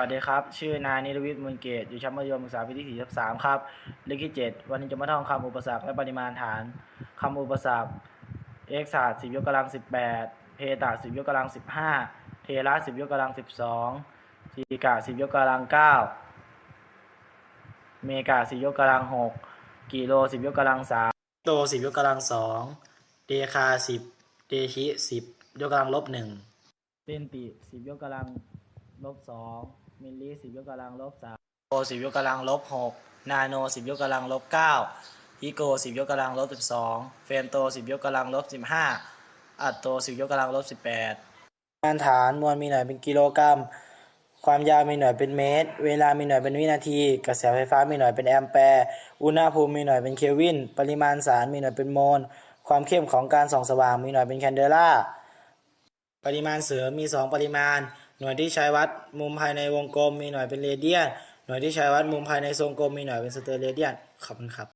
วัสดีครับ ชื่อนายนิรวิทย์มูลเกตอยู่ชั้นมัธยมศึกษาปีที่4ทับ3ครับเลขที่ 7 วันนี้จะมาท่องคำอุปสรรคและปริมาณฐานคำอุปสรรคเอกศาสตร์10 ยกกำลัง 18 เพตา10 ยกกำลัง 15 เทระ10 ยกกำลัง 12ทีกา10 ยกกำลัง 9 เมกา10 ยกกำลัง 6 กิโล 10 ยกกำลัง 3 โต 10 ยกกำลัง 2 เดคา 10 เดชิ 10 ยกกำลังลบ1เซนติสิบยกกำลังลบสอง มิลลิสิบยกกำลังลบสามโอสิบยกกำลังลบหกนาโนสิบยกกำลังลบเก้าอีโกสิบยกกำลังลบสิบสองเฟมโตสิบยกกำลังลบสิบห้าอัตโตสิบยกกำลังลบสิบแปดมาตรฐานมวลมีหน่วยเป็นกิโลกรัม ความยาวมีหน่วยเป็นเมตร เวลามีหน่วยเป็นวินาที กระแสไฟฟ้ามีหน่วยเป็นแอมแปร์ อุณหภูมิมีหน่วยเป็นเคลวิน ปริมาณสารมีหน่วยเป็นโมล ความเข้มของการส่องสว่างมีหน่วยเป็นแคนเดล่า ปริมาณเสริมมี 2 ปริมาณ หน่วยที่ใช้วัดมุมภายในวงกลมมีหน่วยเป็นเรเดียน หน่วยที่ใช้วัดมุมภายในทรงกลมมีหน่วยเป็นสเตอเรเดียนขอบคุณครับ